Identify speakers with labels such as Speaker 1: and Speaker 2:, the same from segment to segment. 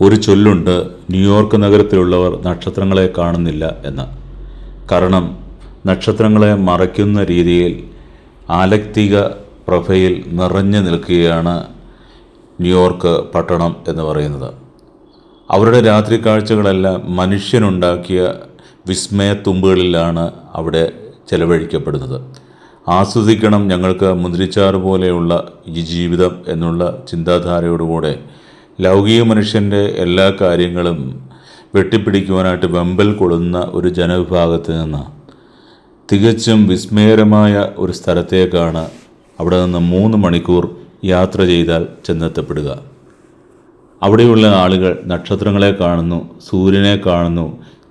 Speaker 1: ഒരു ചൊല്ലുണ്ട് ന്യൂയോർക്ക് നഗരത്തിലുള്ളവർ നക്ഷത്രങ്ങളെ കാണുന്നില്ല എന്ന്. കാരണം നക്ഷത്രങ്ങളെ മറയ്ക്കുന്ന രീതിയിൽ ആലക്തിക പ്രഭയിൽ നിറഞ്ഞു നിൽക്കുകയാണ് ന്യൂയോർക്ക് പട്ടണം എന്ന് പറയുന്നത്. അവരുടെ രാത്രി കാഴ്ചകളെല്ലാം മനുഷ്യനുണ്ടാക്കിയ വിസ്മയത്തുമ്പുകളിലാണ് അവിടെ ചെലവഴിക്കപ്പെടുന്നത്. ആസ്വദിക്കണം ഞങ്ങൾക്ക് മുന്തിരിച്ചാറ് പോലെയുള്ള ഈ ജീവിതം എന്നുള്ള ചിന്താധാരയോടുകൂടെ ലൗകിക മനുഷ്യന്റെ എല്ലാ കാര്യങ്ങളും വെട്ടിപ്പിടിക്കുവാനായിട്ട് വെമ്പൽ കൊള്ളുന്ന ഒരു ജനവിഭാഗത്ത് നിന്ന് തികച്ചും വിസ്മയകരമായ ഒരു സ്ഥലത്തേക്കാണ് അവിടെ നിന്ന് മൂന്ന് മണിക്കൂർ യാത്ര ചെയ്താൽ ചെന്നെത്തപ്പെടുക. അവിടെയുള്ള ആളുകൾ നക്ഷത്രങ്ങളെ കാണുന്നു സൂര്യനെ കാണുന്നു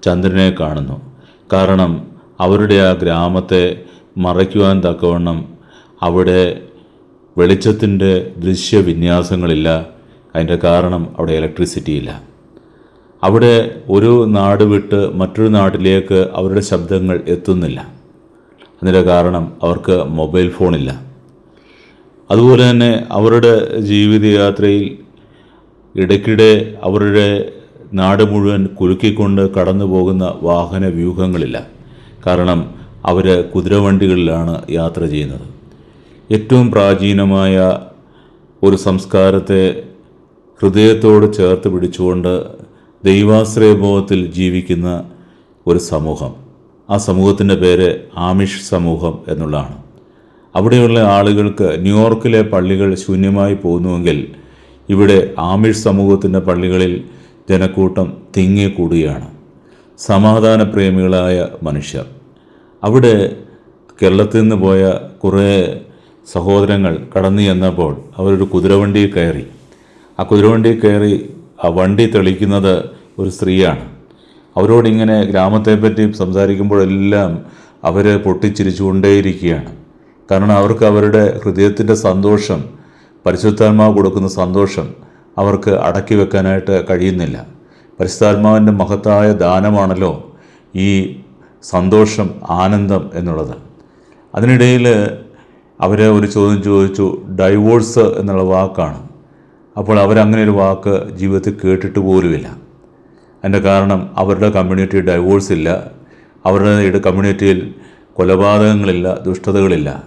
Speaker 1: ചന്ദ്രനെ കാണുന്നു. കാരണം അവരുടെ ആ ഗ്രാമത്തെ മറയ്ക്കുവാൻ തക്കവണ്ണം അവിടെ വെളിച്ചത്തിന്റെ ദൃശ്യവിന്യാസങ്ങളില്ല അതിന്റെ കാരണം അവിടെ ഇലക്ട്രിസിറ്റി ഇല്ല. അവിടെ ഒരു നാട് വിട്ട് മറ്റൊരു നാട്ടിലേക്ക് അവരുടെ ശബ്ദങ്ങൾ എത്തുന്നില്ല. അതിന്റെ കാരണം അവർക്ക് മൊബൈൽ ഫോണില്ല അതുപോലെ തന്നെ അവരുടെ ജീവിതയാത്രയിൽ ഇടയ്ക്കിടെ അവരുടെ നാട് മുഴുവൻ കുലുക്കിക്കൊണ്ട് കടന്നു പോകുന്ന വാഹന വ്യൂഹങ്ങളില്ല. കാരണം അവർ കുതിരവണ്ടികളിലാണ് യാത്ര ചെയ്യുന്നത്. ഏറ്റവും പ്രാചീനമായ ഒരു സംസ്കാരത്തെ ഹൃദയത്തോട് ചേർത്ത് പിടിച്ചുകൊണ്ട് ദൈവാശ്രയബോധത്തിൽ ജീവിക്കുന്ന ഒരു സമൂഹം. ആ സമൂഹത്തിന്റെ പേര് ആമിഷ് സമൂഹം എന്നുള്ളതാണ്. അവിടെയുള്ള ആളുകൾക്ക് ന്യൂയോർക്കിലെ പള്ളികൾ ശൂന്യമായി പോകുന്നുവെങ്കിൽ ഇവിടെ ആമിഷ് സമൂഹത്തിന്റെ പള്ളികളിൽ ജനക്കൂട്ടം തിങ്ങിക്കൂടുകയാണ്. സമാധാന പ്രേമികളായ മനുഷ്യർ. അവിടെ കേരളത്തിൽ നിന്ന് പോയ കുറേ സഹോദരങ്ങൾ കടന്നു ചെന്നപ്പോൾ അവരൊരു കുതിരവണ്ടിയിൽ കയറി. ആ കുതിരവണ്ടിയിൽ കയറി ആ വണ്ടി തെളിക്കുന്നത് ഒരു സ്ത്രീയാണ്. അവരോടിങ്ങനെ ഗ്രാമത്തെപ്പറ്റി സംസാരിക്കുമ്പോഴെല്ലാം അവർ പൊട്ടിച്ചിരിച്ചുകൊണ്ടേയിരിക്കുകയാണ്. കാരണം അവർക്ക് അവരുടെ ഹൃദയത്തിന്റെ സന്തോഷം പരിശുദ്ധാത്മാവ് കൊടുക്കുന്ന സന്തോഷം അവർക്ക് അടക്കി വെക്കാനായിട്ട് കഴിയുന്നില്ല. പരിശുദ്ധാത്മാവിന്റെ മഹത്തായ ദാനമാണല്ലോ ഈ സന്തോഷം ആനന്ദം എന്നുള്ളത്. അതിനിടയിൽ അവരെ ഒരു ചോദ്യം ചോദിച്ചു ഡൈവോഴ്സ് എന്നുള്ള വാക്കാണ്. അപ്പോൾ അവരങ്ങനെ ഒരു വാക്ക് ജീവിതത്തിൽ കേട്ടിട്ട് പോലുമില്ല. അതിന്റെ കാരണം അവരുടെ കമ്മ്യൂണിറ്റി ഡൈവോഴ്സ് ഇല്ല. അവരുടെ കമ്മ്യൂണിറ്റിയിൽ കൊലപാതകങ്ങളില്ല ദുഷ്ടതകളില്ല.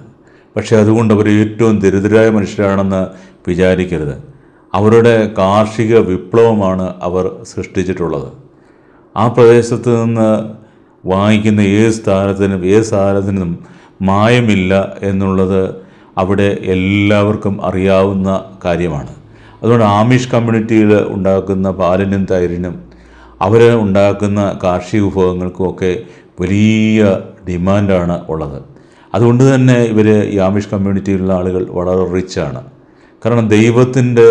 Speaker 1: പക്ഷേ അതുകൊണ്ട് അവർ ഏറ്റവും ദരിദ്രരായ മനുഷ്യരാണെന്ന് വിചാരിക്കരുത്. അവരുടെ കാർഷിക വിപ്ലവമാണ് അവർ സൃഷ്ടിച്ചിട്ടുള്ളത്. ആ പ്രദേശത്ത് നിന്ന് വാങ്ങിക്കുന്ന ഏത് സ്ഥാനത്തിനും ഏത് സാധനത്തിനും മായമില്ല എന്നുള്ളത് അവിടെ എല്ലാവർക്കും അറിയാവുന്ന കാര്യമാണ്. അതുകൊണ്ട് ആമിഷ് കമ്മ്യൂണിറ്റിയിൽ ഉണ്ടാക്കുന്ന പാലിനും തൈരിനും അവർ ഉണ്ടാക്കുന്ന കാർഷിക വിഭവങ്ങൾക്കുമൊക്കെ വലിയ ഡിമാൻഡാണ് ഉള്ളത്. അതുകൊണ്ട് തന്നെ ഇവർ ഈ ആമിഷ് കമ്മ്യൂണിറ്റിയിലുള്ള ആളുകൾ വളരെ റിച്ചാണ് കാരണം ദൈവത്തിന്റെ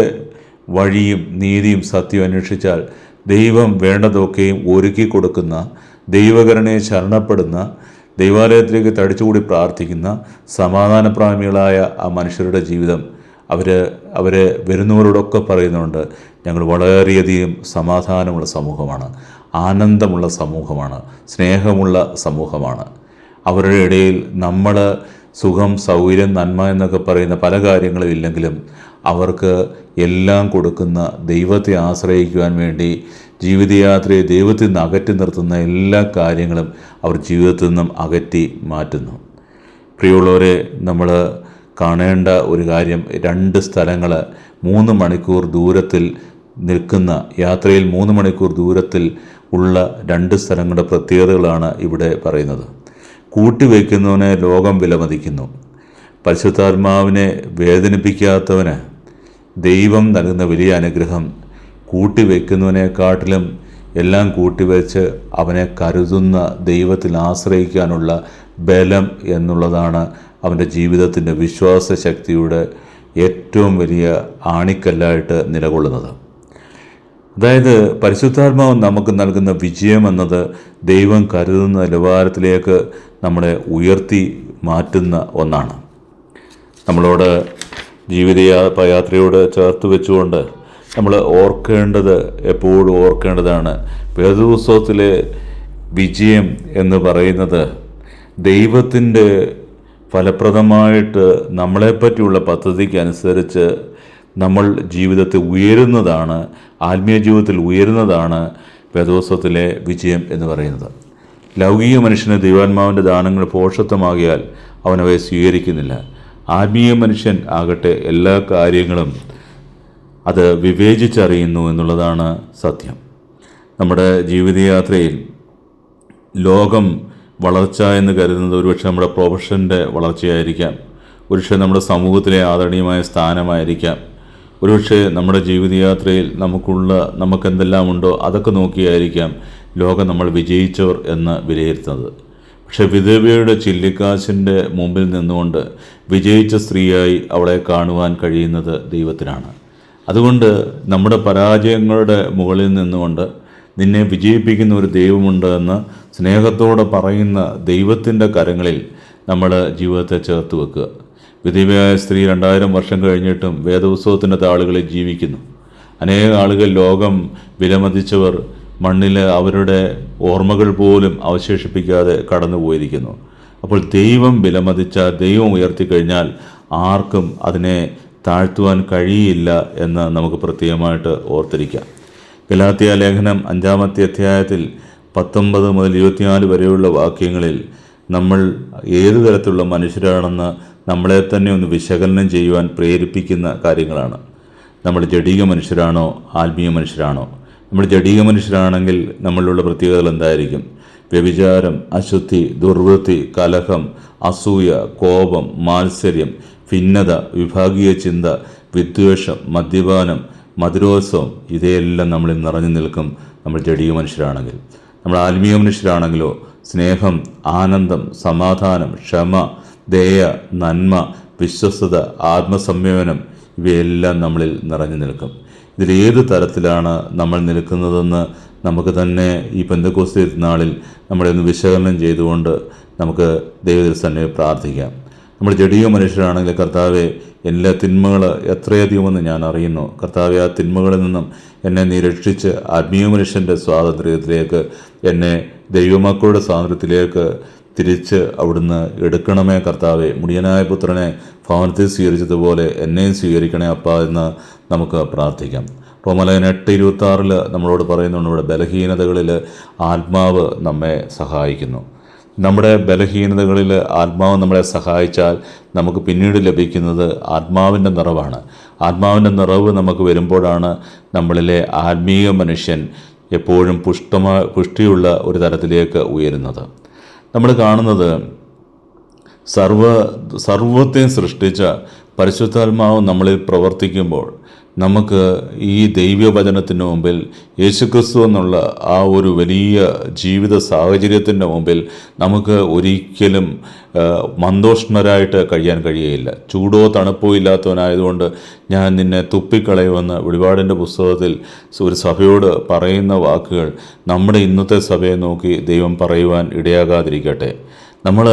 Speaker 1: വഴിയും നീതിയും സത്യവും അന്വേഷിച്ചാൽ ദൈവം വേണ്ടതൊക്കെയും ഒരുക്കി കൊടുക്കുന്ന ദൈവകരണയെ ശരണപ്പെടുന്ന ദൈവാലയത്തിലേക്ക് തടിച്ചുകൂടി പ്രാർത്ഥിക്കുന്ന സമാധാനപ്രാമികളായ ആ മനുഷ്യരുടെ ജീവിതം അവർ അവർ വരുന്നവരോടൊക്കെ പറയുന്നുണ്ട് ഞങ്ങൾ വളരെയധികം സമാധാനമുള്ള സമൂഹമാണ് ആനന്ദമുള്ള സമൂഹമാണ് സ്നേഹമുള്ള സമൂഹമാണ്. അവരുടെ ഇടയിൽ നമ്മൾ സുഖം സൗകര്യം നന്മ എന്നൊക്കെ പറയുന്ന പല കാര്യങ്ങളും ഇല്ലെങ്കിലും അവർക്ക് എല്ലാം കൊടുക്കുന്ന ദൈവത്തെ ആശ്രയിക്കുവാൻ വേണ്ടി ജീവിതയാത്രയെ ദൈവത്തിൽ നിന്ന് അകറ്റി നിർത്തുന്ന എല്ലാ കാര്യങ്ങളും അവർ ജീവിതത്തിൽ നിന്നും അകറ്റി മാറ്റുന്നു. പ്രിയമുള്ളവരെ നമ്മൾ കാണേണ്ട ഒരു കാര്യം രണ്ട് സ്ഥലങ്ങൾ മൂന്ന് മണിക്കൂർ ദൂരത്തിൽ നിൽക്കുന്ന യാത്രയിൽ മൂന്ന് മണിക്കൂർ ദൂരത്തിൽ ഉള്ള രണ്ട് സ്ഥലങ്ങളുടെ പ്രത്യേകതകളാണ് ഇവിടെ പറയുന്നത്. കൂട്ടിവെക്കുന്നവനെ ലോകം വിലമതിക്കുന്നു. പരിശുദ്ധാത്മാവിനെ വേദനിപ്പിക്കാത്തവന് ദൈവം നൽകുന്ന വലിയ അനുഗ്രഹം കൂട്ടിവെക്കുന്നവനെക്കാട്ടിലും എല്ലാം കൂട്ടിവെച്ച് അവനെ കരുതുന്ന ദൈവത്തിൽ ആശ്രയിക്കാനുള്ള ബലം എന്നുള്ളതാണ് അവന്റെ ജീവിതത്തിന്റെ വിശ്വാസ ശക്തിയുടെ ഏറ്റവും വലിയ ആണിക്കല്ലായിട്ട് നിലകൊള്ളുന്നത്. അതായത് പരിശുദ്ധാത്മാവ് നമുക്ക് നൽകുന്ന വിജയം എന്നത് ദൈവം കരുതുന്ന നിലവാരത്തിലേക്ക് നമ്മളെ ഉയർത്തി മാറ്റുന്ന ഒന്നാണ്. നമ്മളോട് ജീവിതയാത്രയോട് ചേർത്ത് വെച്ചുകൊണ്ട് നമ്മൾ ഓർക്കേണ്ടത് എപ്പോഴും ഓർക്കേണ്ടതാണ്. വേദപുസ്തകത്തിലെ വിജയം എന്ന് പറയുന്നത് ദൈവത്തിന്റെ ഫലപ്രദമായിട്ട് നമ്മളെപ്പറ്റിയുള്ള പദ്ധതിക്ക് അനുസരിച്ച് നമ്മൾ ജീവിതത്തിൽ ഉയരുന്നതാണ് ആത്മീയ ജീവിതത്തിൽ ഉയരുന്നതാണ് വേദോത്സവത്തിലെ വിജയം എന്ന് പറയുന്നത്. ലൗകിക മനുഷ്യന് ദൈവാത്മാവിന്റെ ദാനങ്ങൾ പോഷത്വമാകിയാൽ അവനവയെ സ്വീകരിക്കുന്നില്ല. ആത്മീയ മനുഷ്യൻ ആകട്ടെ എല്ലാ കാര്യങ്ങളും അത് വിവേചിച്ചറിയുന്നു എന്നുള്ളതാണ് സത്യം. നമ്മുടെ ജീവിതയാത്രയിൽ ലോകം വളർച്ച എന്ന് കരുതുന്നത് ഒരുപക്ഷെ നമ്മുടെ പ്രൊഫഷന്റെ വളർച്ചയായിരിക്കാം. ഒരുപക്ഷെ നമ്മുടെ സമൂഹത്തിലെ ആദരണീയമായ സ്ഥാനമായിരിക്കാം. ഒരുപക്ഷെ നമ്മുടെ ജീവിതയാത്രയിൽ നമുക്കുള്ള നമുക്കെന്തെല്ലാം ഉണ്ടോ അതൊക്കെ നോക്കിയായിരിക്കാം ലോകം നമ്മൾ വിജയിച്ചവർ എന്ന് വിലയിരുത്തുന്നത്. പക്ഷെ വിധവയുടെ ചില്ലിക്കാശിന്റെ മുമ്പിൽ നിന്നുകൊണ്ട് വിജയിച്ച സ്ത്രീയായി അവളെ കാണുവാൻ കഴിയുന്നത് ദൈവത്തിനാണ്. അതുകൊണ്ട് നമ്മുടെ പരാജയങ്ങളുടെ മുകളിൽ നിന്നുകൊണ്ട് നിന്നെ വിജയിപ്പിക്കുന്ന ഒരു ദൈവമുണ്ട് എന്ന് സ്നേഹത്തോടെ പറയുന്ന ദൈവത്തിന്റെ കരങ്ങളിൽ നമ്മൾ ജീവിതത്തെ ചേർത്ത് വെക്കുക. വിധവയായ സ്ത്രീ രണ്ടായിരം വർഷം കഴിഞ്ഞിട്ടും വേദോത്സവത്തിന്റെ താളുകളിൽ ജീവിക്കുന്നു. അനേക ആളുകൾ ലോകം വിലമതിച്ചവർ മണ്ണിൽ അവരുടെ ഓർമ്മകൾ പോലും അവശേഷിപ്പിക്കാതെ കടന്നുപോയിരിക്കുന്നു. അപ്പോൾ ദൈവം വിലമതിച്ച ദൈവം ഉയർത്തിക്കഴിഞ്ഞാൽ ആർക്കും അതിനെ താഴ്ത്തുവാൻ കഴിയില്ല എന്ന് നമുക്ക് പ്രത്യേകമായിട്ട് ഓർത്തിരിക്കാം. ഗലാത്തിയ ലേഖനം അഞ്ചാമത്തെ അധ്യായത്തിൽ പത്തൊമ്പത് മുതൽ ഇരുപത്തിനാല് വരെയുള്ള വാക്യങ്ങളിൽ നമ്മൾ ഏത് തരത്തിലുള്ള മനുഷ്യരാണെന്ന് നമ്മളെ തന്നെ ഒന്ന് വിശകലനം ചെയ്യുവാൻ പ്രേരിപ്പിക്കുന്ന കാര്യങ്ങളാണ്. നമ്മൾ ജഡീക മനുഷ്യരാണോ ആത്മീയ മനുഷ്യരാണോ? നമ്മൾ ജഡീക മനുഷ്യരാണെങ്കിൽ നമ്മളിലുള്ള പ്രത്യേകതകൾ എന്തായിരിക്കും? വ്യഭിചാരം അശുദ്ധി ദുർവൃത്തി കലഹം അസൂയ കോപം മാത്സര്യം ഭിന്നത വിഭാഗീയ ചിന്ത വിദ്വേഷം മദ്യപാനം മധുരോത്സവം ഇതെല്ലാം നമ്മളിൽ നിറഞ്ഞു നിൽക്കും നമ്മൾ ജഡീയ മനുഷ്യരാണെങ്കിൽ. നമ്മൾ ആത്മീയ മനുഷ്യരാണെങ്കിലോ സ്നേഹം ആനന്ദം സമാധാനം ക്ഷമ ദയ നന്മ വിശ്വസ്തത ആത്മസംയമനം ഇവയെല്ലാം നമ്മളിൽ നിറഞ്ഞു നിൽക്കും. ഇതിലേത് തരത്തിലാണ് നമ്മൾ നിൽക്കുന്നതെന്ന് നമുക്ക് തന്നെ ഈ പെന്തക്കോസ്തി നാളിൽ നമ്മളെ ഒന്ന് വിശകലനം ചെയ്തുകൊണ്ട് നമുക്ക് ദൈവത്തിൽ തന്നെ പ്രാർത്ഥിക്കാം. നമ്മൾ ജഡീയ മനുഷ്യരാണെങ്കിൽ കർത്താവെ എല്ലാ തിന്മകൾ എത്രയധികമെന്ന് ഞാൻ അറിയുന്നു. കർത്താവെ ആ തിന്മകളിൽ നിന്നും എന്നെ നീ രക്ഷിച്ച് ആത്മീയ മനുഷ്യന്റെ സ്വാതന്ത്ര്യത്തിലേക്ക് എന്നെ ദൈവമക്കളുടെ സ്വാതന്ത്ര്യത്തിലേക്ക് തിരിച്ച് അവിടുന്ന് എടുക്കണമേ കർത്താവെ. മുടിയനായ പുത്രനെ ഭവനത്തിൽ സ്വീകരിച്ചതുപോലെ എന്നെയും സ്വീകരിക്കണേ അപ്പ എന്ന് നമുക്ക് പ്രാർത്ഥിക്കാം. റോമലയൻ എട്ട് ഇരുപത്തി നമ്മളോട് പറയുന്നുണ്ട് ഇവിടെ ബലഹീനതകളിൽ ആത്മാവ് നമ്മെ സഹായിക്കുന്നു. നമ്മുടെ ബലഹീനതകളിൽ ആത്മാവ് നമ്മളെ സഹായിച്ചാൽ നമുക്ക് പിന്നീട് ലഭിക്കുന്നത് ആത്മാവിന്റെ നിറവാണ്. ആത്മാവിന്റെ നിറവ് നമുക്ക് വരുമ്പോഴാണ് നമ്മളിലെ ആത്മീയ മനുഷ്യൻ എപ്പോഴും പുഷ്ടമാ പുഷ്ടിയുള്ള ഒരു തരത്തിലേക്ക് ഉയരുന്നത്. നമ്മൾ കാണുന്നത് സർവ സർവത്തെയും സൃഷ്ടിച്ച പരിശുദ്ധാത്മാവ് നമ്മളിൽ പ്രവർത്തിക്കുമ്പോൾ നമുക്ക് ഈ ദൈവവചനത്തിന് മുമ്പിൽ യേശുക്രിസ്തു എന്നുള്ള ആ ഒരു വലിയ ജീവിത സാഹചര്യത്തിന്റെ മുമ്പിൽ നമുക്ക് ഒരിക്കലും മന്തോഷ്ണരായിട്ട് കഴിയാൻ കഴിയുകയില്ല ചൂടോ തണുപ്പോ ഇല്ലാത്തവനായതുകൊണ്ട് ഞാൻ നിന്നെ തുപ്പിക്കളയുമെന്ന് വെളിപാടിന്റെ പുസ്തകത്തിൽ ഒരു സഭയോട് പറയുന്ന വാക്കുകൾ നമ്മുടെ ഇന്നത്തെ സഭയെ നോക്കി ദൈവം പറയുവാൻ ഇടയാകാതിരിക്കട്ടെ. നമ്മൾ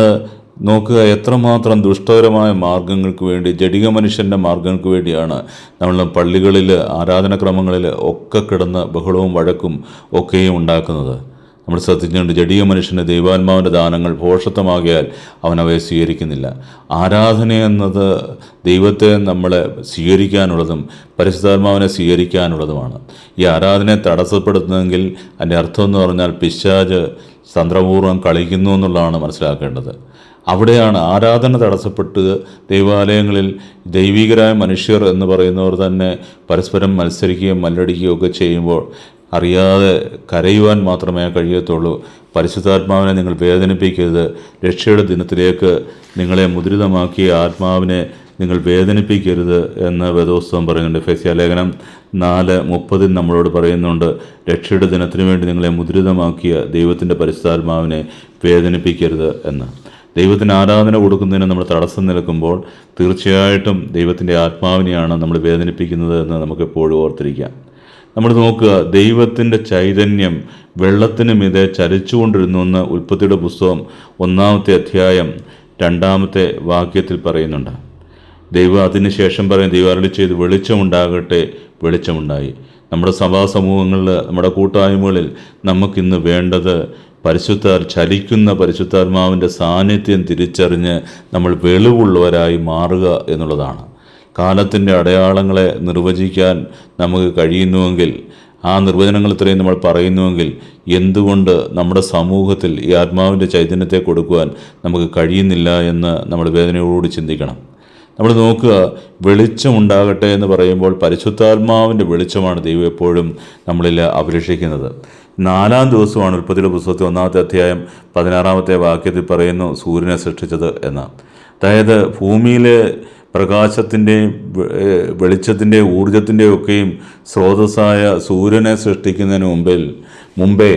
Speaker 1: നോക്കുക എത്രമാത്രം ദുഷ്ടകരമായ മാർഗങ്ങൾക്ക് വേണ്ടി ജടിക മനുഷ്യന്റെ മാർഗങ്ങൾക്ക് വേണ്ടിയാണ് നമ്മൾ പള്ളികളിൽ ആരാധനക്രമങ്ങളിൽ ഒക്കെ കിടന്ന് ബഹളവും വഴക്കും ഒക്കെയും ഉണ്ടാക്കുന്നത്. നമ്മൾ ശ്രദ്ധിച്ചുകൊണ്ട് ജഡിക മനുഷ്യന് ദൈവാത്മാവിന്റെ ദാനങ്ങൾ ഭോഷത്വമാകിയാൽ അവൻ അവയെ സ്വീകരിക്കുന്നില്ല. ആരാധന എന്നത് ദൈവത്തെ നമ്മളെ സ്വീകരിക്കാനുള്ളതും പരിശുദ്ധാത്മാവിനെ സ്വീകരിക്കാനുള്ളതുമാണ്. ഈ ആരാധനയെ തടസ്സപ്പെടുത്തുന്നതെങ്കിൽ അതിന്റെ അർത്ഥം എന്ന് പറഞ്ഞാൽ പിശാജ് തന്ത്രപൂർവം കളിക്കുന്നു എന്നുള്ളതാണ് മനസ്സിലാക്കേണ്ടത്. അവിടെയാണ് ആരാധന തടസ്സപ്പെട്ട് ദൈവാലയങ്ങളിൽ ദൈവികരായ മനുഷ്യർ എന്ന് പറയുന്നവർ തന്നെ പരസ്പരം മത്സരിക്കുകയും മല്ലടിക്കുകയും ഒക്കെ ചെയ്യുമ്പോൾ അറിയാതെ കരയുവാൻ മാത്രമേ കഴിയത്തുള്ളൂ. പരിശുദ്ധാത്മാവിനെ നിങ്ങൾ വേദനിപ്പിക്കരുത്. രക്ഷയുടെ ദിനത്തിലേക്ക് നിങ്ങളെ മുദ്രിതമാക്കിയ ആത്മാവിനെ നിങ്ങൾ വേദനിപ്പിക്കരുത് എന്ന് വേദോത്സവം പറയുന്നുണ്ട്. ഫെസ്യ ലേഖനം നാല് മുപ്പതിൽ നമ്മളോട് പറയുന്നുണ്ട് രക്ഷയുടെ ദിനത്തിനു വേണ്ടി നിങ്ങളെ മുദ്രിതമാക്കിയ ദൈവത്തിന്റെ പരിശുദ്ധാത്മാവിനെ വേദനിപ്പിക്കരുത് എന്ന്. ദൈവത്തിന് ആരാധന കൊടുക്കുന്നതിന് നമ്മൾ തടസ്സം നിൽക്കുമ്പോൾ തീർച്ചയായിട്ടും ദൈവത്തിന്റെ ആത്മാവിനെയാണ് നമ്മൾ വേദനിപ്പിക്കുന്നത് എന്ന് നമുക്ക് എപ്പോഴും ഓർത്തിരിക്കാം. നമ്മൾ നോക്കുക ദൈവത്തിന്റെ ചൈതന്യം വെള്ളത്തിന് മീതെ ചലിച്ചുകൊണ്ടിരുന്നു എന്ന് ഉൽപ്പത്തിയുടെ പുസ്തകം ഒന്നാമത്തെ അധ്യായം രണ്ടാമത്തെ വാക്യത്തിൽ പറയുന്നുണ്ട്. ദൈവം അതിനുശേഷം പറയും ദൈവാരളി ചെയ്ത് വെളിച്ചമുണ്ടാകട്ടെ വെളിച്ചമുണ്ടായി. നമ്മുടെ സഭാ സമൂഹങ്ങളിൽ നമ്മുടെ കൂട്ടായ്മകളിൽ നമുക്കിന്ന് വേണ്ടത് പരിശുദ്ധ ചലിക്കുന്ന പരിശുദ്ധാത്മാവിന്റെ സാന്നിധ്യം തിരിച്ചറിഞ്ഞ് നമ്മൾ വെളിവുള്ളവരായി മാറുക എന്നുള്ളതാണ്. കാലത്തിന്റെ അടയാളങ്ങളെ നിർവചിക്കാൻ നമുക്ക് കഴിയുന്നുവെങ്കിൽ ആ നിർവചനങ്ങൾ ഇത്രയും നമ്മൾ പറയുന്നുവെങ്കിൽ എന്തുകൊണ്ട് നമ്മുടെ സമൂഹത്തിൽ ഈ ആത്മാവിന്റെ ചൈതന്യത്തെ കൊടുക്കുവാൻ നമുക്ക് കഴിയുന്നില്ല എന്ന് നമ്മൾ വേദനയോടുകൂടി ചിന്തിക്കണം. നമ്മൾ നോക്കുക വെളിച്ചമുണ്ടാകട്ടെ എന്ന് പറയുമ്പോൾ പരിശുദ്ധാത്മാവിന്റെ വെളിച്ചമാണ് ദൈവം എപ്പോഴും നമ്മളിൽ അഭിലഷിക്കുന്നത്. നാലാം ദിവസമാണ് ഉൽപ്പത്തിയുടെ പുസ്തകത്തിൽ ഒന്നാമത്തെ അധ്യായം പതിനാറാമത്തെ വാക്യത്തിൽ പറയുന്നു സൂര്യനെ സൃഷ്ടിച്ചത് എന്ന്. അതായത് ഭൂമിയിലെ പ്രകാശത്തിന്റെയും വെളിച്ചത്തിന്റെയും ഊർജത്തിന്റെയും ഒക്കെയും സ്രോതസ്സായ സൂര്യനെ സൃഷ്ടിക്കുന്നതിന് മുമ്പിൽ മുമ്പേ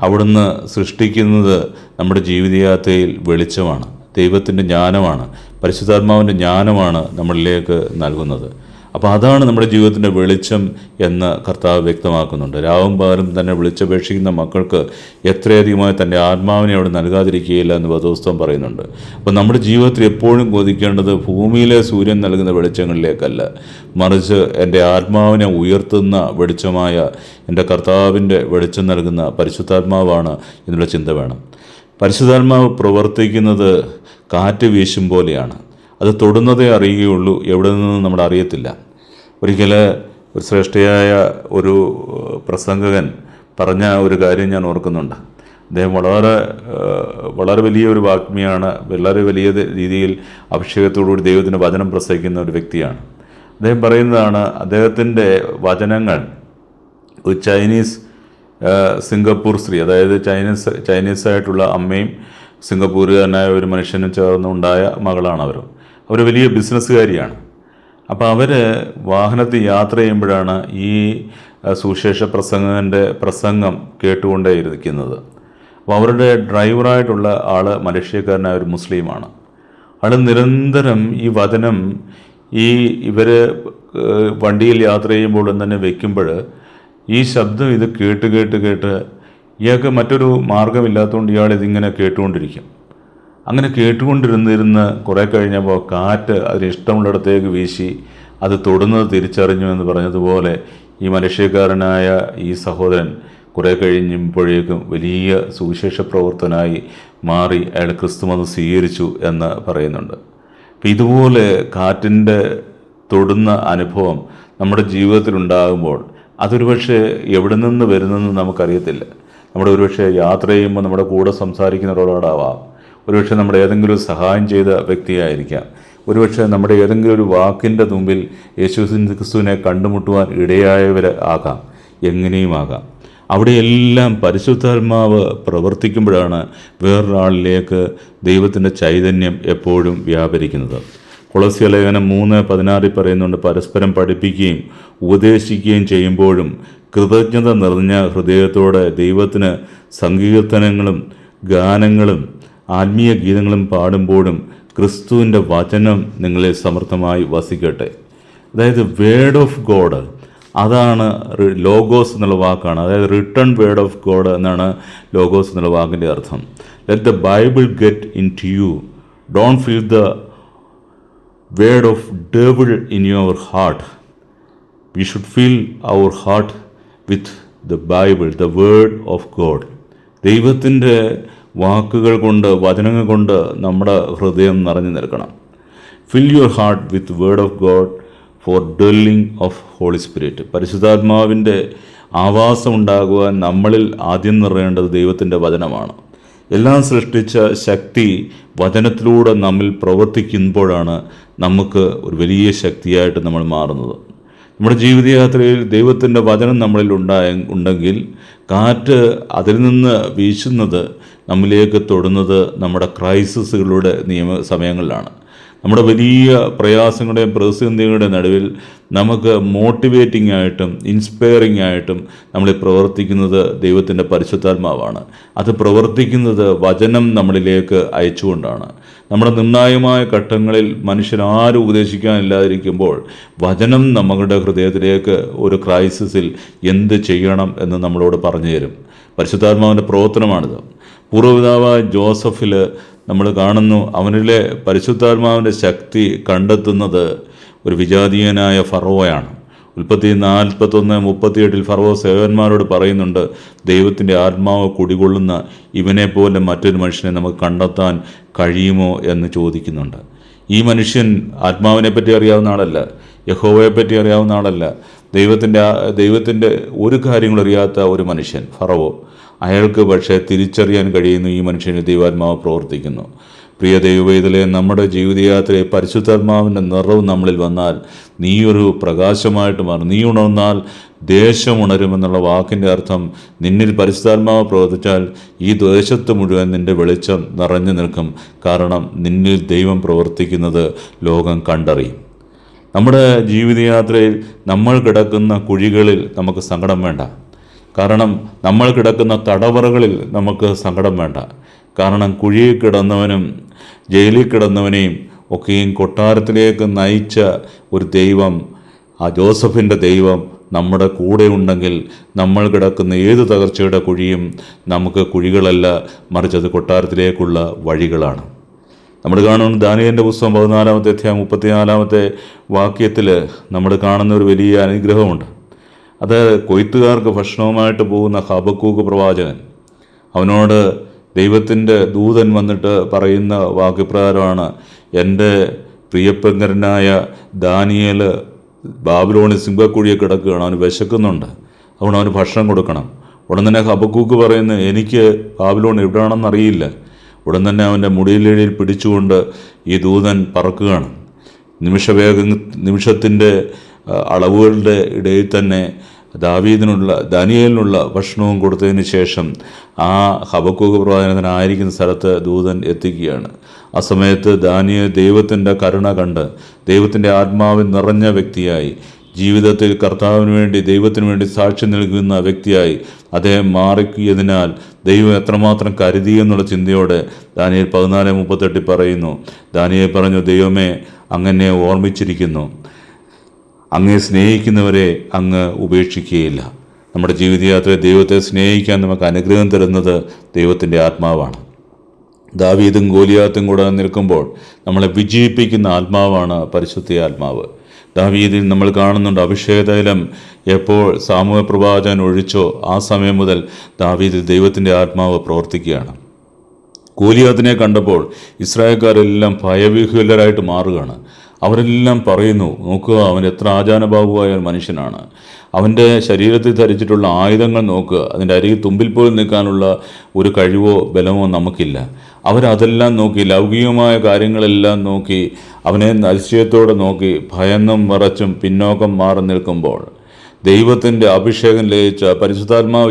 Speaker 1: അവിടുന്ന് സൃഷ്ടിക്കുന്നത് നമ്മുടെ ജീവിതയാത്രയിൽ വെളിച്ചമാണ് ദൈവത്തിന്റെ ജ്ഞാനമാണ്. പരിശുദ്ധാത്മാവിന്റെ ജ്ഞാനമാണ് നമ്മളിലേക്ക് നൽകുന്നത്. അപ്പോൾ അതാണ് നമ്മുടെ ജീവിതത്തിന്റെ വെളിച്ചം എന്ന് കർത്താവ് വ്യക്തമാക്കുന്നുണ്ട്. രാവും പകലും തന്നെ വിളിച്ചപേക്ഷിക്കുന്ന മക്കൾക്ക് എത്രയധികമായി തന്റെ ആത്മാവിനെ അവിടെ നൽകാതിരിക്കുകയില്ല എന്ന് വധോസ്തവം പറയുന്നുണ്ട്. അപ്പോൾ നമ്മുടെ ജീവിതത്തിൽ എപ്പോഴും കൊതിക്കേണ്ടത് ഭൂമിയിലെ സൂര്യൻ നൽകുന്ന വെളിച്ചങ്ങളിലേക്കല്ല. മറിച്ച് എന്റെ ആത്മാവിനെ ഉയർത്തുന്ന വെളിച്ചമായ എന്റെ കർത്താവിന്റെ വെളിച്ചം നൽകുന്ന പരിശുദ്ധാത്മാവാണ് എന്നുള്ള ചിന്ത വേണം. പരിശുദ്ധാത്മാവ് പ്രവർത്തിക്കുന്നത് കാറ്റ് വീശും പോലെയാണ്. അത് തൊടുന്നതേ അറിയുകയുള്ളൂ എവിടെ നിന്നും നമ്മൾ അറിയത്തില്ല. ഒരിക്കൽ ഒരു ശ്രേഷ്ഠയായ ഒരു പ്രസംഗകൻ പറഞ്ഞ ഒരു കാര്യം ഞാൻ ഓർക്കുന്നുണ്ട്. അദ്ദേഹം വളരെ വളരെ വലിയ ഒരു വാഗ്മിയാണ് വളരെ വലിയ രീതിയിൽ അഭിഷേകത്തോടുകൂടി ദൈവത്തിന്റെ വചനം പ്രസംഗിക്കുന്ന ഒരു വ്യക്തിയാണ്. അദ്ദേഹം പറയുന്നതാണ് അദ്ദേഹത്തിന്റെ വചനങ്ങൾ ഒരു ചൈനീസ് സിംഗപ്പൂർ സ്ത്രീ അതായത് ചൈനീസ് ചൈനീസ് ആയിട്ടുള്ള അമ്മയും സിംഗപ്പൂരുകാരനായ ഒരു മനുഷ്യനും ചേർന്നുണ്ടായ മകളാണ് അവർ അവർ വലിയ ബിസിനസ്സുകാരിയാണ്. അപ്പോൾ അവർ വാഹനത്തിൽ യാത്ര ചെയ്യുമ്പോഴാണ് ഈ സുശേഷ പ്രസംഗന്റെ പ്രസംഗം കേട്ടുകൊണ്ടേ ഇരിക്കുന്നത്. അപ്പോൾ അവരുടെ ഡ്രൈവറായിട്ടുള്ള ആൾ മലേഷ്യക്കാരനായ ഒരു മുസ്ലിമാണ്. ആൾ നിരന്തരം ഈ വചനം ഈ ഇവർ വണ്ടിയിൽ യാത്ര ചെയ്യുമ്പോൾ തന്നെ വെക്കുമ്പോൾ ഈ ശബ്ദം ഇത് കേട്ട് കേട്ട് കേട്ട് ഇയാൾക്ക് മറ്റൊരു മാർഗമില്ലാത്തതുകൊണ്ട് ഇയാൾ ഇതിങ്ങനെ കേട്ടുകൊണ്ടിരിക്കും. അങ്ങനെ കേട്ടുകൊണ്ടിരുന്നിരുന്ന് കുറേ കഴിഞ്ഞപ്പോൾ കാറ്റ് അതിന് ഇഷ്ടമുള്ളിടത്തേക്ക് വീശി അത് തൊടുന്നത് തിരിച്ചറിഞ്ഞു എന്ന് പറഞ്ഞതുപോലെ ഈ മനുഷ്യക്കാരനായ ഈ സഹോദരൻ കുറേ കഴിഞ്ഞപ്പോഴേക്കും വലിയ സുവിശേഷ പ്രവർത്തനായി മാറി അയാൾ ക്രിസ്തുമതം സ്വീകരിച്ചു എന്ന് പറയുന്നുണ്ട്. അപ്പം ഇതുപോലെ കാറ്റിന്റെ തൊടുന്ന അനുഭവം നമ്മുടെ ജീവിതത്തിൽ ഉണ്ടാകുമ്പോൾ അതൊരു പക്ഷേ എവിടെ നിന്ന് വരുന്നെന്ന് നമുക്കറിയത്തില്ല. നമ്മുടെ ഒരുപക്ഷെ യാത്ര ചെയ്യുമ്പോൾ നമ്മുടെ കൂടെ സംസാരിക്കുന്ന ഒരാളോടാവാം ഒരുപക്ഷെ നമ്മുടെ ഏതെങ്കിലും സഹായം ചെയ്ത വ്യക്തിയായിരിക്കാം. ഒരുപക്ഷെ നമ്മുടെ ഏതെങ്കിലും ഒരു വാക്കിന്റെ മുമ്പിൽ യേശു ക്രിസ്തുവിനെ കണ്ടുമുട്ടുവാൻ ഇടയായവർ ആകാം. എങ്ങനെയും ആകാം. അവിടെയെല്ലാം പരിശുദ്ധാത്മാവ് പ്രവർത്തിക്കുമ്പോഴാണ് വേറൊരാളിലേക്ക് ദൈവത്തിന്റെ ചൈതന്യം എപ്പോഴും വ്യാപരിക്കുന്നത്. കുളസ്യ ലേഖനം മൂന്ന് പതിനാറിൽ പറയുന്നുണ്ട് പരസ്പരം പഠിപ്പിക്കുകയും ഉപദേശിക്കുകയും ചെയ്യുമ്പോഴും കൃതജ്ഞത നിറഞ്ഞ ഹൃദയത്തോടെ ദൈവത്തിന് സങ്കീർത്തനങ്ങളും ഗാനങ്ങളും ആത്മീയ ഗീതങ്ങളും പാടുമ്പോഴും ക്രിസ്തുവിന്റെ വചനം നിങ്ങളെ സമർത്ഥമായി വസിക്കട്ടെ. അതായത് വേർഡ് ഓഫ് ഗോഡ് അതാണ് ലോഗോസ് എന്നുള്ള വാക്കാണ്. അതായത് റിട്ടേൺ വേർഡ് ഓഫ് ഗോഡ് എന്നാണ് ലോഗോസ് എന്നുള്ള വാക്കിന്റെ അർത്ഥം. Let the Bible get in to you don't feel the word of Bible in your heart. We should feel our heart with the Bible the word of God ദൈവത്തിന്റെ വാക്കുകൾ കൊണ്ട് വചനങ്ങൾ കൊണ്ട് നമ്മുടെ ഹൃദയം നിറഞ്ഞു നിൽക്കണം. Fill your heart with word of God for dwelling of Holy Spirit പരിശുദ്ധാത്മാവിന്റെ ആവാസം ഉണ്ടാകുവാൻ നമ്മളിൽ ആദ്യം നിറയേണ്ടത് ദൈവത്തിന്റെ വചനമാണ്. എല്ലാം സൃഷ്ടിച്ച ശക്തി വചനത്തിലൂടെ നമ്മിൽ പ്രവർത്തിക്കുമ്പോഴാണ് നമുക്ക് ഒരു വലിയ ശക്തിയായിട്ട് നമ്മൾ മാറുന്നത്. നമ്മുടെ ജീവിതയാത്രയിൽ ദൈവത്തിന്റെ വചനം നമ്മളിൽ ഉണ്ടായ ഉണ്ടെങ്കിൽ കാറ്റ് അതിൽ നിന്ന് വീശുന്നത് നമ്മിലേക്ക് തൊടുന്നത് നമ്മുടെ ക്രൈസിസുകളുടെ നിയമ സമയങ്ങളിലാണ്. നമ്മുടെ വലിയ പ്രയാസങ്ങളുടെയും പ്രതിസന്ധികളുടെ നടുവിൽ നമുക്ക് മോട്ടിവേറ്റിംഗ് ആയിട്ടും ഇൻസ്പയറിംഗ് ആയിട്ടും നമ്മൾ പ്രവർത്തിക്കുന്നത് ദൈവത്തിന്റെ പരിശുദ്ധാത്മാവാണ്. അത് പ്രവർത്തിക്കുന്നത് വചനം നമ്മളിലേക്ക് അയച്ചുകൊണ്ടാണ്. നമ്മുടെ നിർണായകമായ ഘട്ടങ്ങളിൽ മനുഷ്യൻ ആരും ഉപദേശിക്കാനില്ലാതിരിക്കുമ്പോൾ വചനം നമ്മളുടെ ഹൃദയത്തിലേക്ക് ഒരു ക്രൈസിസിൽ എന്ത് ചെയ്യണം എന്ന് നമ്മളോട് പറഞ്ഞു തരും. പരിശുദ്ധാത്മാവിന്റെ പ്രവർത്തനമാണിത്. പൂർവപിതാവായ ജോസഫിൽ നമ്മൾ കാണുന്നു അവനിലെ പരിശുദ്ധാത്മാവിന്റെ ശക്തി കണ്ടെത്തുന്നത് ഒരു വിജാതീയനായ ഫറോയാണ് ഉൽപ്പത്തി നാൽപ്പത്തൊന്ന് മുപ്പത്തിയെട്ടിൽ ഫറോ സേവന്മാരോട് പറയുന്നുണ്ട് ദൈവത്തിന്റെ ആത്മാവ് കുടികൊള്ളുന്ന ഇവനെപ്പോലെ പോലെ മറ്റൊരു മനുഷ്യനെ നമുക്ക് കണ്ടെത്താൻ കഴിയുമോ? എന്ന് ചോദിക്കുന്നുണ്ട്. ഈ മനുഷ്യൻ ആത്മാവിനെ പറ്റി അറിയാവുന്ന ആളല്ല യഹോവയെ പറ്റി അറിയാവുന്ന ആളല്ല. ദൈവത്തിന്റെ ദൈവത്തിന്റെ ഒരു കാര്യങ്ങളും അറിയാത്ത ഒരു മനുഷ്യൻ ഫറവോ. അയാൾക്ക് പക്ഷേ തിരിച്ചറിയാൻ കഴിയുന്നു ഈ മനുഷ്യന് ദൈവാത്മാവ് പ്രവർത്തിക്കുന്നു. പ്രിയ ദൈവവേദലെ നമ്മുടെ ജീവിതയാത്രയെ പരിശുദ്ധാത്മാവിന്റെ നിറവ് നമ്മളിൽ വന്നാൽ നീ ഒരു പ്രകാശമായിട്ട് മാറും. നീ ഉണർന്നാൽ ദേശം ഉണരുമെന്നുള്ള വാക്കിന്റെ അർത്ഥം നിന്നിൽ പരിശുദ്ധാത്മാവ് പ്രവർത്തിച്ചാൽ ഈ ദേശത്ത് മുഴുവൻ നിന്റെ വെളിച്ചം നിറഞ്ഞു നിൽക്കും. കാരണം നിന്നിൽ ദൈവം പ്രവർത്തിക്കുന്നത് ലോകം കണ്ടറിയും. നമ്മുടെ ജീവിതയാത്രയിൽ നമ്മൾ കിടക്കുന്ന കുഴികളിൽ നമുക്ക് സങ്കടം വേണ്ട. കാരണം നമ്മൾ കിടക്കുന്ന തടവറകളിൽ നമുക്ക് സങ്കടം വേണ്ട. കാരണം കുഴിയിൽ കിടന്നവനും ജയിലിൽ കിടന്നവനെയും ഒക്കെയും കൊട്ടാരത്തിലേക്ക് നയിച്ച ഒരു ദൈവം ആ ജോസഫിന്റെ ദൈവം നമ്മുടെ കൂടെ ഉണ്ടെങ്കിൽ നമ്മൾ കിടക്കുന്ന ഏത് തകർച്ചയുടെ കുഴിയും നമുക്ക് കുഴികളല്ല മറിച്ച് അത് കൊട്ടാരത്തിലേക്കുള്ള വഴികളാണ്. നമ്മൾ കാണുന്ന ദാനിയന്റെ പുസ്തകം പതിനാലാമത്തെ അധ്യായം മുപ്പത്തിനാലാമത്തെ വാക്യത്തിൽ നമ്മൾ കാണുന്ന ഒരു വലിയ അനുഗ്രഹമുണ്ട്. അത് കൊയ്ത്തുകാർക്ക് ഭക്ഷണവുമായിട്ട് പോകുന്ന ഹബക്കൂക്ക് പ്രവാചകൻ അവനോട് ദൈവത്തിന്റെ ദൂതൻ വന്നിട്ട് പറയുന്ന വാക്യപ്രകാരമാണ് എന്റെ പ്രിയപ്പങ്കരനായ ദാനിയേൽ ബാബിലോണിൽ സിംഹക്കുഴിയെ കിടക്കുകയാണ് അവന് വിശക്കുന്നുണ്ട് അതുകൊണ്ട് അവന് ഭക്ഷണം കൊടുക്കണം. ഉടൻ തന്നെ ഹബക്കൂക്ക് പറയുന്നു എനിക്ക് ബാബിലോൺ എവിടെയാണെന്ന് അറിയില്ല. ഉടൻ തന്നെ അവന്റെ മുടിയിലടിയിൽ പിടിച്ചുകൊണ്ട് ഈ ദൂതൻ പറക്കുകയാണ്. നിമിഷവേഗ നിമിഷത്തിന്റെ അളവുകളുടെ ഇടയിൽ തന്നെ ദാവീദിനുള്ള ദാനിയേലിനുള്ള ഭക്ഷണവും കൊടുത്തതിന് ശേഷം ആ ഹബക്കൂക്ക് പ്രവാചകനായിരിക്കുന്ന സ്ഥലത്ത് ദൂതൻ എത്തിക്കുകയാണ്. ആ സമയത്ത് ദാനിയ ദൈവത്തിന്റെ കരുണ കണ്ട് ദൈവത്തിന്റെ ആത്മാവിൽ നിറഞ്ഞ വ്യക്തിയായി. ജീവിതത്തിൽ കർത്താവിന് വേണ്ടി ദൈവത്തിന് വേണ്ടി സാക്ഷി നൽകുന്ന വ്യക്തിയായി അദ്ദേഹം മാറിയതിനാൽ ദൈവം എത്രമാത്രം കരുതി എന്നുള്ള ചിന്തയോടെ ദാനിയൽ പതിനാല് മുപ്പത്തെട്ടിൽ പറയുന്നു. ദാനിയെ പറഞ്ഞു ദൈവമേ അങ്ങനെ ഓർമ്മിച്ചിരിക്കുന്നു. അങ്ങേ സ്നേഹിക്കുന്നവരെ അങ്ങ് ഉപേക്ഷിക്കുകയില്ല. നമ്മുടെ ജീവിതയാത്രയിൽ ദൈവത്തെ സ്നേഹിക്കാൻ നമുക്ക് അനുഗ്രഹം തരുന്നത് ദൈവത്തിന്റെ ആത്മാവാണ്. ദാവീദും ഗോലിയാത്തും കൂടെ നിൽക്കുമ്പോൾ നമ്മളെ വിജയിപ്പിക്കുന്ന ആത്മാവാണ് പരിശുദ്ധ ആത്മാവ്. ദാവീദിൽ നമ്മൾ കാണുന്നുണ്ട് അഭിഷേകതൈലം എപ്പോൾ സാമൂഹ്യ പ്രവാചകൻ ഒഴിച്ചോ ആ സമയം മുതൽ ദാവീദിൽ ദൈവത്തിന്റെ ആത്മാവ് പ്രവർത്തിക്കുകയാണ്. ഗോലിയാത്തിനെ കണ്ടപ്പോൾ ഇസ്രായേൽക്കാരെല്ലാം ഭയവിഹ്വലരായിട്ട് മാറുകയാണ്. അവരെല്ലാം പറയുന്നു നോക്കുക അവൻ എത്ര ആചാനബാഹുവായ ഒരു മനുഷ്യനാണ്. അവന്റെ ശരീരത്തിൽ ധരിച്ചിട്ടുള്ള ആയുധങ്ങൾ നോക്കുക അതിന്റെ അരികിൽ തുമ്പിൽ പോലും നിൽക്കാനുള്ള ഒരു കഴിവോ ബലമോ നമുക്കില്ല. അവരതെല്ലാം നോക്കി ലൗകികമായ കാര്യങ്ങളെല്ലാം നോക്കി അവനെ അതിശയത്തോടെ നോക്കി ഭയന്നും മറച്ചും പിന്നോക്കം മാറി നിൽക്കുമ്പോൾ ദൈവത്തിന്റെ അഭിഷേകം ലയിച്ച പരിശുദ്ധാത്മാവ്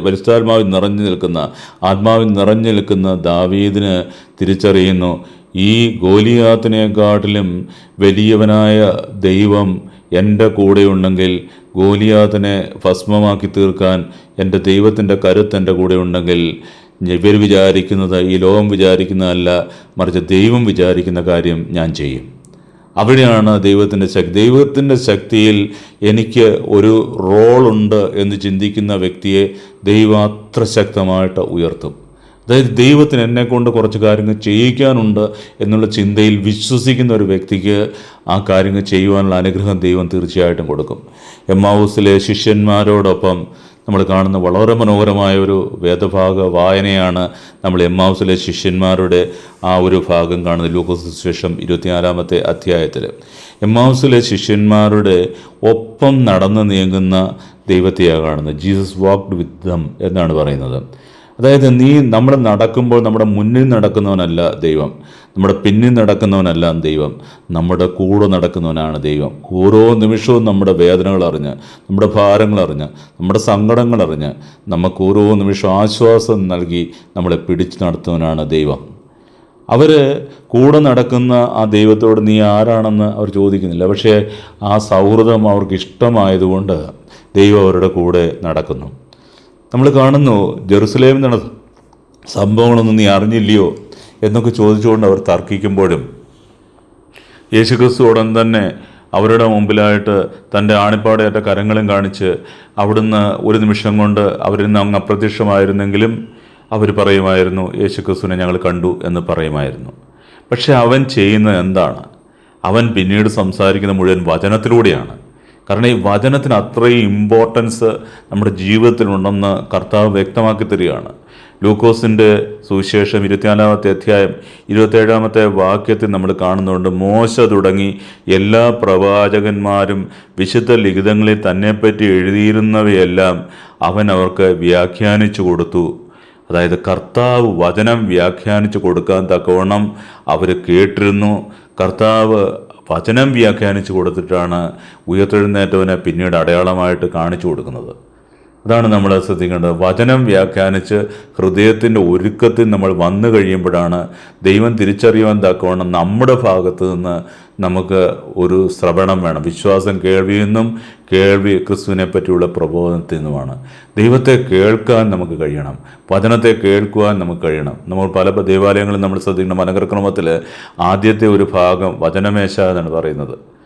Speaker 1: പരിശുദ്ധാത്മാവിൽ നിറഞ്ഞു നിൽക്കുന്ന ആത്മാവിൽ നിറഞ്ഞു നിൽക്കുന്ന ദാവീദിന് തിരിച്ചറിയുന്നു. ഈ ഗോലിയാത്തിനെക്കാട്ടിലും വലിയവനായ ദൈവം എന്റെ കൂടെയുണ്ടെങ്കിൽ ഗോലിയാത്തിനെ ഭസ്മമാക്കി തീർക്കാൻ എന്റെ ദൈവത്തിന്റെ കരുത്ത് എന്റെ കൂടെ ഉണ്ടെങ്കിൽ ഇവർ വിചാരിക്കുന്നത് ഈ ലോകം വിചാരിക്കുന്നതല്ല മറിച്ച് ദൈവം വിചാരിക്കുന്ന കാര്യം ഞാൻ ചെയ്യും. അവിടെയാണ് ദൈവത്തിന്റെ ശക്തി. ദൈവത്തിന്റെ ശക്തിയിൽ എനിക്ക് ഒരു റോളുണ്ട് എന്ന് ചിന്തിക്കുന്ന വ്യക്തിയെ ദൈവം അത്ര ശക്തമായിട്ട് ഉയർത്തും. അതായത് ദൈവത്തിന് എന്നെ കൊണ്ട് കുറച്ച് കാര്യങ്ങൾ ചെയ്യിക്കാനുണ്ട് എന്നുള്ള ചിന്തയിൽ വിശ്വസിക്കുന്ന ഒരു വ്യക്തിക്ക് ആ കാര്യങ്ങൾ ചെയ്യുവാനുള്ള അനുഗ്രഹം ദൈവം തീർച്ചയായിട്ടും കൊടുക്കും. എം ഹൗസിലെ ശിഷ്യന്മാരോടൊപ്പം നമ്മൾ കാണുന്ന വളരെ മനോഹരമായ ഒരു വേദഭാഗ വായനയാണ് നമ്മൾ എം ഹൗസിലെ ശിഷ്യന്മാരുടെ ആ ഒരു ഭാഗം കാണുന്നത്. ലൂക്കോസ് ശേഷം ഇരുപത്തിനാലാമത്തെ അധ്യായത്തിൽ. എം ഹൗസിലെ ശിഷ്യന്മാരുടെ ഒപ്പം നടന്ന് നീങ്ങുന്ന ദൈവത്തെയാണ് കാണുന്നത്. ജീസസ് വാക്ക്ഡ് വിത്ത് ദം എന്നാണ് പറയുന്നത്. അതായത് നീ നമ്മൾ നടക്കുമ്പോൾ നമ്മുടെ മുന്നിൽ നടക്കുന്നവനല്ല ദൈവം. നമ്മുടെ പിന്നിൽ നടക്കുന്നവനല്ല ദൈവം. നമ്മുടെ കൂടെ നടക്കുന്നവനാണ് ദൈവം. ഓരോ നിമിഷവും നമ്മുടെ വേദനകൾ അറിഞ്ഞ് നമ്മുടെ ഭാരങ്ങൾ അറിഞ്ഞ് നമ്മുടെ സങ്കടങ്ങൾ അറിഞ്ഞ് നമുക്ക് ഓരോ നിമിഷവും ആശ്വാസം നൽകി നമ്മളെ പിടിച്ചു നടത്തുന്നവനാണ് ദൈവം. അവർ കൂടെ നടക്കുന്ന ആ ദൈവത്തോട് നീ ആരാണെന്ന് അവർ ചോദിക്കുന്നില്ല. പക്ഷേ ആ സൗഹൃദം അവർക്ക് ഇഷ്ടമായതുകൊണ്ട് ദൈവം അവരുടെ കൂടെ നടക്കുന്നു. നമ്മൾ കാണുന്നു ജെറുസലേമിൽ നടന്ന സംഭവങ്ങളൊന്നും നീ അറിഞ്ഞില്ലയോ എന്നൊക്കെ ചോദിച്ചുകൊണ്ട് അവർ തർക്കിക്കുമ്പോഴും യേശുക്രിസ്തു ഉടൻ തന്നെ അവരുടെ മുമ്പിലായിട്ട് തന്റെ ആണിപ്പാടേറ്റ കരങ്ങളും കാണിച്ച് അവിടുന്ന് ഒരു നിമിഷം കൊണ്ട് അവരിൽ നിന്ന് അങ്ങ് അപ്രത്യക്ഷമായിരുന്നെങ്കിലും അവർ പറയുമായിരുന്നു യേശുക്രിസ്തുവിനെ ഞങ്ങൾ കണ്ടു എന്ന് പറയുമായിരുന്നു. പക്ഷെ അവൻ ചെയ്യുന്നത് എന്താണ്? അവൻ പിന്നീട് സംസാരിക്കുന്ന മുഴുവൻ വചനത്തിലൂടെയാണ്. കാരണം ഈ വചനത്തിന് അത്രയും ഇമ്പോർട്ടൻസ് നമ്മുടെ ജീവിതത്തിലുണ്ടെന്ന് കർത്താവ് വ്യക്തമാക്കി തരികയാണ്. ലൂക്കോസിന്റെ സുവിശേഷം ഇരുപത്തിനാലാമത്തെ അധ്യായം ഇരുപത്തേഴാമത്തെ വാക്യത്തിൽ നമ്മൾ കാണുന്നുണ്ട് മോശ തുടങ്ങി എല്ലാ പ്രവാചകന്മാരും വിശുദ്ധ ലിഖിതങ്ങളിൽ തന്നെപ്പറ്റി എഴുതിയിരുന്നവയെല്ലാം അവൻ അവർക്ക് വ്യാഖ്യാനിച്ചു കൊടുത്തു. അതായത് കർത്താവ് വചനം വ്യാഖ്യാനിച്ചു കൊടുക്കാൻ തക്കവണ്ണം അവർ കേട്ടിരുന്നു. കർത്താവ് വചനം വ്യാഖ്യാനിച്ചു കൊടുത്തിട്ടാണ് ഉയർത്തെഴുന്നേറ്റവനെ പിന്നീട് അടയാളമായിട്ട് കാണിച്ചു കൊടുക്കുന്നത്. അതാണ് നമ്മൾ ശ്രദ്ധിക്കേണ്ടത്. വചനം വ്യാഖ്യാനിച്ച് ഹൃദയത്തിന്റെ ഒരുക്കത്തിൽ നമ്മൾ വന്നു കഴിയുമ്പോഴാണ് ദൈവം തിരിച്ചറിയുവാൻ തക്കവണ്ണം നമ്മുടെ ഭാഗത്ത് നിന്ന് നമുക്ക് ഒരു ശ്രവണം വേണം. വിശ്വാസം കേൾവിയിൽ നിന്നും കേൾവി ക്രിസ്തുവിനെ പറ്റിയുള്ള പ്രബോധനത്തിൽ നിന്നുമാണ്. ദൈവത്തെ കേൾക്കാൻ നമുക്ക് കഴിയണം. വചനത്തെ കേൾക്കുവാൻ നമുക്ക് കഴിയണം. നമ്മൾ പല ദേവാലയങ്ങളും നമ്മൾ ശ്രദ്ധിക്കണം മനകർക്രമത്തിൽ ആദ്യത്തെ ഒരു ഭാഗം വചനമേശ എന്നാണ് പറയുന്നത്.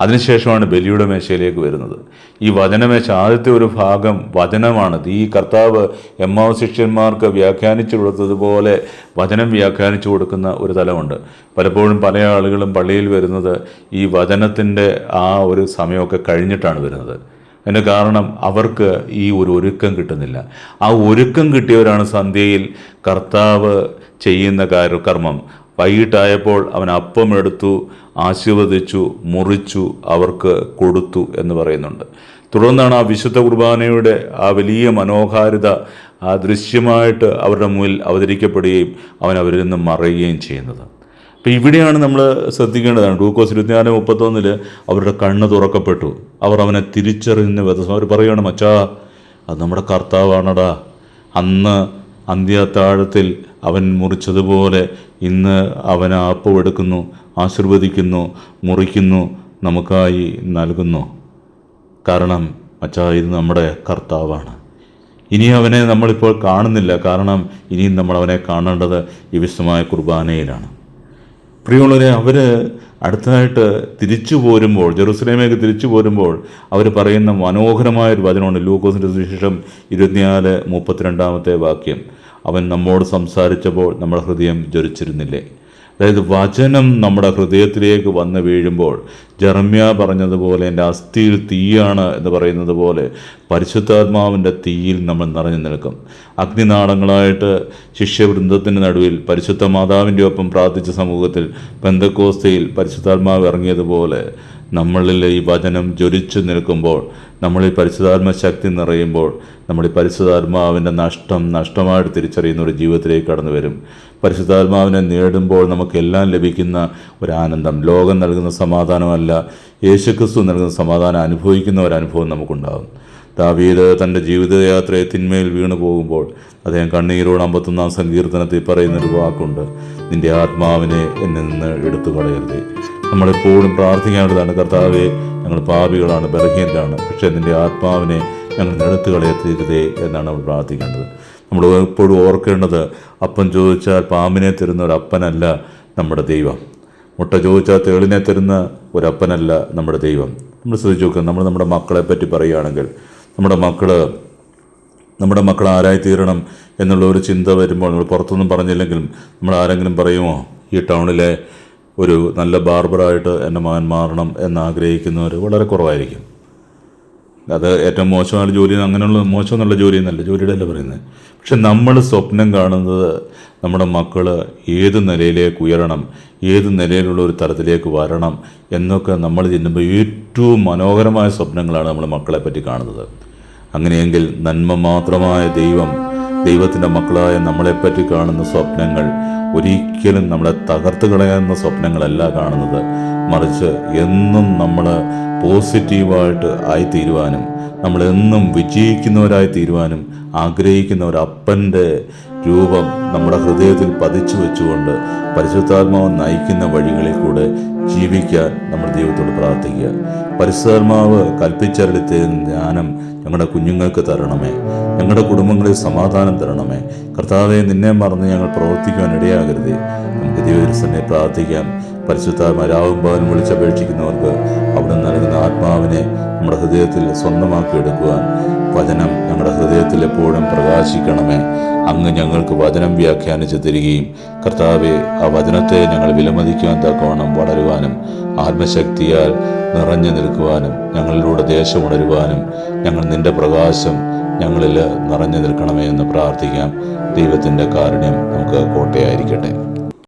Speaker 1: അതിനുശേഷമാണ് ബലിയുടെ മേശയിലേക്ക് വരുന്നത്. ഈ വചനമേശ ആദ്യത്തെ ഒരു ഭാഗം വചനമാണ്. ഈ കർത്താവ് എം എമ്മാവ് ശിഷ്യന്മാർക്ക് വ്യാഖ്യാനിച്ചു കൊടുത്തതുപോലെ വചനം വ്യാഖ്യാനിച്ചു കൊടുക്കുന്ന ഒരു തലമുണ്ട്. പലപ്പോഴും പല ആളുകളും പള്ളിയിൽ വരുന്നത് ഈ വചനത്തിന്റെ ആ ഒരു സമയമൊക്കെ കഴിഞ്ഞിട്ടാണ് വരുന്നത്. അതിന്റെ കാരണം അവർക്ക് ഈ ഒരു ഒരുക്കം കിട്ടുന്നില്ല. ആ ഒരുക്കം കിട്ടിയവരാണ് സന്ധ്യയിൽ കർത്താവ് ചെയ്യുന്ന കാര്യ കർമ്മം. വൈകിട്ടായപ്പോൾ അവൻ അപ്പമെടുത്തു ആശീർവദിച്ചു മുറിച്ചു അവർക്ക് കൊടുത്തു എന്ന് പറയുന്നുണ്ട്. തുടർന്നാണ് ആ വിശുദ്ധ കുർബാനയുടെ ആ വലിയ മനോഹാരിത ആ ദൃശ്യമായിട്ട് അവരുടെ മുന്നിൽ അവതരിക്കപ്പെടുകയും അവൻ അവരിൽ നിന്ന് മറയുകയും ചെയ്യുന്നത്. അപ്പോൾ ഇവിടെയാണ് നമ്മൾ ശ്രദ്ധിക്കേണ്ടതാണ്. ഗ്ലൂക്കോസ് ഇരുപത്തിനാല് മുപ്പത്തൊന്നിൽ അവരുടെ കണ്ണ് തുറക്കപ്പെട്ടു. അവർ അവനെ തിരിച്ചറിയുന്ന വ്യത അവർ പറയുകയാണ് മച്ചാ അത് നമ്മുടെ കർത്താവാണടാ. അന്ന് അന്ത്യത്താഴത്തിൽ അവൻ മുറിച്ചതുപോലെ ഇന്ന് അവൻ ആപ്പമെടുക്കുന്നു ആശീർവദിക്കുന്നു മുറിക്കുന്നു നമുക്കായി നൽകുന്നു. കാരണം അച്ഛാ ഇത് നമ്മുടെ കർത്താവാണ്. ഇനി അവനെ നമ്മളിപ്പോൾ കാണുന്നില്ല. കാരണം ഇനിയും നമ്മൾ അവനെ കാണേണ്ടത് ഈ വിശുദ്ധമായ കുർബാനയിലാണ്. പ്രിയമുള്ളവരെ അവർ അടുത്തതായിട്ട് തിരിച്ചു പോരുമ്പോൾ ജെറുസലേമേക്ക് തിരിച്ചു പോരുമ്പോൾ അവർ പറയുന്ന മനോഹരമായ ഒരു ലൂക്കോസിന്റെ സുവിശേഷം ഇരുപത്തിനാല് മുപ്പത്തിരണ്ടാമത്തെ വാക്യം. അവൻ നമ്മോട് സംസാരിച്ചപ്പോൾ നമ്മുടെ ഹൃദയം ജ്വലിച്ചിരുന്നില്ലേ? അതായത് വചനം നമ്മുടെ ഹൃദയത്തിലേക്ക് വന്ന് വീഴുമ്പോൾ ജർമ്യ പറഞ്ഞതുപോലെ എന്റെ അസ്ഥിയിൽ തീയാണ് എന്ന് പറയുന്നത് പോലെ പരിശുദ്ധാത്മാവിന്റെ തീയിൽ നമ്മൾ നിറഞ്ഞു നിൽക്കും. അഗ്നിനാടങ്ങളായിട്ട് ശിഷ്യവൃന്ദത്തിന്റെ നടുവിൽ പരിശുദ്ധ മാതാവിന്റെ ഒപ്പം പ്രാർത്ഥിച്ച സമൂഹത്തിൽ ബന്ധക്കോസ്തയിൽ പരിശുദ്ധാത്മാവ് ഇറങ്ങിയതുപോലെ നമ്മളിൽ ഈ വചനം ജ്വലിച്ചു നിൽക്കുമ്പോൾ നമ്മളിൽ പരിശുദ്ധാത്മ ശക്തി നിറയുമ്പോൾ നമ്മൾ ഈ പരിശുദ്ധാത്മാവിന്റെ നഷ്ടം നഷ്ടമായിട്ട് തിരിച്ചറിയുന്ന ഒരു ജീവിതത്തിലേക്ക് കടന്നു വരും. പരിശുദ്ധാത്മാവിനെ നേടുമ്പോൾ നമുക്കെല്ലാം ലഭിക്കുന്ന ഒരു ആനന്ദം ലോകം നൽകുന്ന സമാധാനമല്ല യേശുക്രിസ്തു നൽകുന്ന സമാധാനം അനുഭവിക്കുന്ന ഒരു അനുഭവം നമുക്കുണ്ടാകും. ദാവീദ് തന്റെ ജീവിതയാത്രയെ തിന്മയിൽ വീണു പോകുമ്പോൾ അദ്ദേഹം കണ്ണീരോട് അമ്പത്തൊന്നാം സങ്കീർത്തനത്തിൽ പറയുന്നൊരു വാക്കുണ്ട്. നിന്റെ ആത്മാവിനെ എന്നിൽ നിന്ന് എടുത്തു കളയരുത് നമ്മളെപ്പോഴും പ്രാർത്ഥിക്കാനുള്ളതാണ് കർത്താവെ ഞങ്ങൾ പാപികളാണ് ബലഹീനരാണ് പക്ഷേ നിന്റെ ആത്മാവിനെ ഞങ്ങൾ എടുത്തു കളയത്തിരുതേ എന്നാണ് നമ്മൾ പ്രാർത്ഥിക്കേണ്ടത്. നമ്മൾ എപ്പോഴും ഓർക്കേണ്ടത് അപ്പൻ ചോദിച്ചാൽ പാമ്പിനെ തരുന്ന ഒരു അപ്പനല്ല നമ്മുടെ ദൈവം. മുട്ട ചോദിച്ചാൽ തേളിനെ തരുന്ന ഒരപ്പനല്ല നമ്മുടെ ദൈവം. നമ്മൾ ശ്രദ്ധിച്ചു നോക്കുക നമ്മൾ നമ്മുടെ മക്കളെ പറ്റി പറയുകയാണെങ്കിൽ നമ്മുടെ മക്കൾ നമ്മുടെ മക്കൾ ആരായി തീരണം എന്നുള്ള ഒരു ചിന്ത വരുമ്പോൾ നമ്മൾ പുറത്തൊന്നും പറഞ്ഞില്ലെങ്കിലും നമ്മൾ ആരെങ്കിലും പറയുമോ ഈ ടൗണിലെ ഒരു നല്ല ബാർബറായിട്ട് എന്റെ മകൻ മാറണം എന്ന് ആഗ്രഹിക്കുന്നവർ വളരെ കുറവായിരിക്കും. അത് ഏറ്റവും മോശമായ ജോലി അങ്ങനെയുള്ള മോശം എന്നുള്ള ജോലി എന്നല്ല ജോലിയുടെ അല്ല പറയുന്നത്. പക്ഷെ നമ്മൾ സ്വപ്നം കാണുന്നത് നമ്മുടെ മക്കൾ ഏത് നിലയിലേക്ക് ഉയരണം ഏത് നിലയിലുള്ള ഒരു തരത്തിലേക്ക് വരണം എന്നൊക്കെ നമ്മൾ ചെല്ലുമ്പോൾ ഏറ്റവും മനോഹരമായ സ്വപ്നങ്ങളാണ് നമ്മൾ മക്കളെ പറ്റി കാണുന്നത്. അങ്ങനെയെങ്കിൽ നന്മ മാത്രമായ ദൈവം ദൈവത്തിന്റെ മക്കളായ നമ്മളെപ്പറ്റി കാണുന്ന സ്വപ്നങ്ങൾ ഒരിക്കലും നമ്മളെ തകർത്ത് കളയാവുന്ന സ്വപ്നങ്ങളല്ല കാണുന്നത്. മറിച്ച് എന്നും നമ്മൾ പോസിറ്റീവായിട്ട് ആയിത്തീരുവാനും നമ്മളെന്നും വിജയിക്കുന്നവരായി തീരുവാനും ആഗ്രഹിക്കുന്ന ഒരു അപ്പന്റെ രൂപം നമ്മുടെ ഹൃദയത്തിൽ പതിച്ചു വെച്ചുകൊണ്ട് പരിശുദ്ധാത്മാവ് നയിക്കുന്ന വഴികളിൽ കൂടെ ജീവിക്കാൻ നമ്മൾ ദൈവത്തോട് പ്രാർത്ഥിക്കുക. പരിശുദ്ധാത്മാവ് കൽപ്പിച്ചരളിത്തെ ജ്ഞാനം ഞങ്ങളുടെ കുഞ്ഞുങ്ങൾക്ക് തരണമേ. ഞങ്ങളുടെ കുടുംബങ്ങളിൽ സമാധാനം തരണമേ. കർത്താവെ നിന്നെ മറന്ന് ഞങ്ങൾ പ്രവർത്തിക്കുവാൻ ഇടയാകരുതേ. നമുക്ക് ദൈവത്തിനെ പ്രാർത്ഥിക്കാം. പരിശുദ്ധാത്മ രാവും പകലും വിളിച്ചപേക്ഷിക്കുന്നവർക്ക് അവിടെ നൽകുന്ന ആത്മാവിനെ നമ്മുടെ ഹൃദയത്തിൽ സ്വന്തമാക്കി എടുക്കുവാൻ വചനം നമ്മുടെ ഹൃദയത്തിൽ എപ്പോഴും പ്രകാശിക്കണമേ. അങ്ങ് ഞങ്ങൾക്ക് വചനം വ്യാഖ്യാനിച്ച് തരികയും കർത്താവെ ആ വചനത്തെ ഞങ്ങൾ വിലമതിക്കുവാൻ തക്കവണ്ണം വളരുവാനും ആത്മശക്തിയാൽ നിറഞ്ഞു നിൽക്കുവാനും ഞങ്ങളിലൂടെ ദേശം ഉണരുവാനും ഞങ്ങൾ നിന്റെ പ്രകാശം ഞങ്ങളിൽ നിറഞ്ഞു നിൽക്കണമേ എന്ന് പ്രാർത്ഥിക്കാം. ദൈവത്തിന്റെ കാരുണ്യം നമുക്ക് കോട്ടയായിരിക്കട്ടെ.